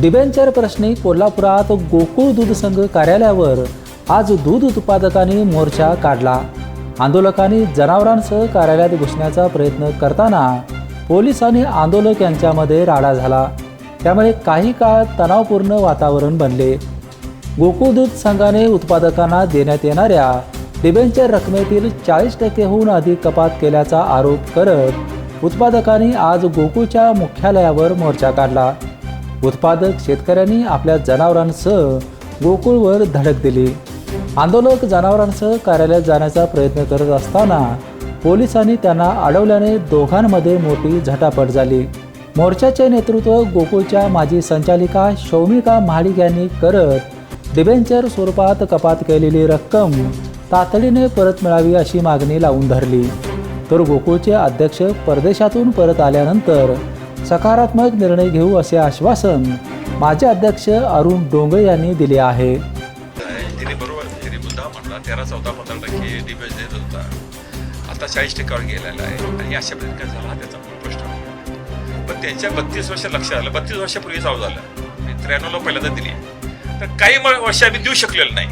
Debenture प्रश्नी कोल्हापुरात गोकुळ दूध संघ कार्यालयावर आज दूध उत्पादकांनी मोर्चा काढला. आंदोलकांनी जनावरांसह कार्यालयात घुसण्याचा प्रयत्न करताना पोलीस आणि आंदोलक यांच्यामध्ये राडा झाला. त्यामुळे काही काळ तणावपूर्ण वातावरण बनले. गोकुळ दूध संघाने उत्पादकांना देण्यात येणाऱ्या डिबेंचर रकमेतील चाळीस टक्केहून अधिक कपात केल्याचा आरोप करत उत्पादकांनी आज गोकुळच्या मुख्यालयावर मोर्चा काढला. उत्पादक शेतकऱ्यांनी आपल्या जनावरांसह गोकुळवर धडक दिली. आंदोलक जनावरांसह कार्यालयात जाण्याचा प्रयत्न करत असताना पोलिसांनी त्यांना अडवल्याने दोघांमध्ये मोठी झटापट झाली. मोर्चाचे नेतृत्व गोकुळच्या माजी संचालिका शौमिका महाडिक यांनी करत डिबेंचर स्वरूपात कपात केलेली रक्कम तातडीने परत मिळावी अशी मागणी लावून धरली. तर गोकुळचे अध्यक्ष परदेशातून परत आल्यानंतर सकारात्मक निर्णय घेऊ असे आश्वासन माजी अध्यक्ष अरुण डोंगळे यांनी दिले आहे. तिने बरोबर तिने मुद्दा म्हणला तेरा चौदा पंधरा टक्के डिबेट देत होता. आता चाळीस टक्क्यावर गेलेला आहे. आणि अशा पद्धतीने काय झाला हा त्याचा मूळ प्रश्न. पण त्यांच्या बत्तीस वर्ष लक्षात आलं. बत्तीस वर्षापूर्वी चालू झालं त्र्याण्णवला पहिल्यांदा दिली तर काही म- वर्ष आम्ही देऊ शकलेलो नाही.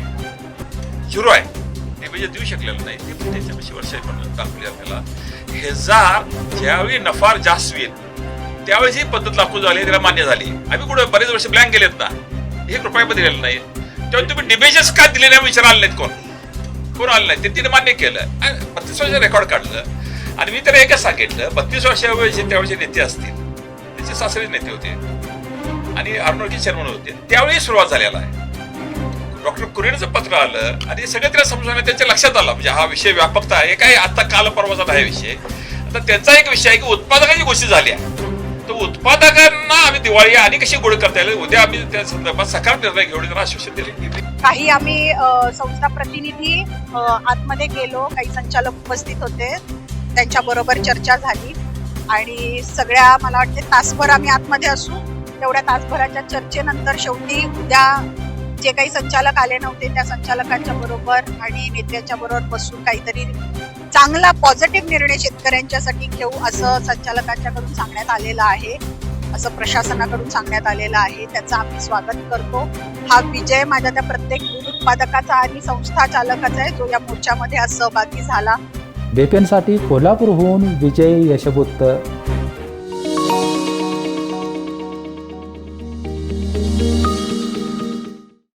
झिरो आहे. डिबेट म्हणजे देऊ शकलेलं नाही. ते पण त्याच्यापेक्षा वर्ष पण दाखवली आपल्याला. ह्याचा ज्यावेळी नफा जास्त होईल त्यावेळेस ही पद्धत लागू झाली त्याला मान्य झाली. आम्ही कुठे बरेच वर्ष ब्लँक गेलेत ना. हे कृपया दिलेलं नाही. तेव्हा तुम्ही डिबेजेस का दिले नाही? विचार आले नाहीत कोण? कोण आलं नाही? ते तिने मान्य केलं. आणि बत्तीस वर्ष रेकॉर्ड काढलं. आणि मी त्याला एकच सांगितलं बत्तीस वर्षावेळेचे त्यावेळेचे नेते असतील त्याचे सासरे नेते होते. आणि अरुणोजी चेअरमन होते. त्यावेळी सुरुवात झालेला आहे. डॉक्टर कुरेनचं पत्र आलं आणि सगळं त्याला समजून त्यांच्या लक्षात आलं. म्हणजे हा विषय व्यापकता आहे. काय आता काल परवाचा आहे विषय. आता त्यांचा एक विषय आहे की उत्पादकाची गोष्टी झाल्या. तर उत्पादकांना आम्ही दिवाळी आणि कशी गोड करता येईल? उद्या आम्ही त्या संदर्भात सकाळ निर्णय घेऊन त्यांना आश्वासन दिले. काही आम्ही संस्था प्रतिनिधी आतमध्ये गेलो काही संचालक उपस्थित होते. त्यांच्या बरोबर चर्चा झाली. आणि सगळ्या मला वाटते तासभर आम्ही आतमध्ये असू. तेवढ्या तासभराच्या चर्चेनंतर शेवटी उद्या जे काही संचालक आले नव्हते त्या संचालकांच्या बरोबर आणि नेत्याच्या बरोबर बसून काहीतरी चांगला पॉझिटिव्ह निर्णय शेतकऱ्यांच्यासाठी घेऊ असं संचालकांच्याकडून सांगण्यात आलेलं आहे असं प्रशासनाकडून सांगण्यात आलेलं आहे. त्याचं आम्ही स्वागत करतो. हा विजय माझ्या त्या प्रत्येक दूध उत्पादकाचा आणि संस्था चालकाचा आहे जो या मोर्चामध्ये आज सहभागी झाला. बेपेनसाठी कोल्हापूरहून विजय यशबुत्त.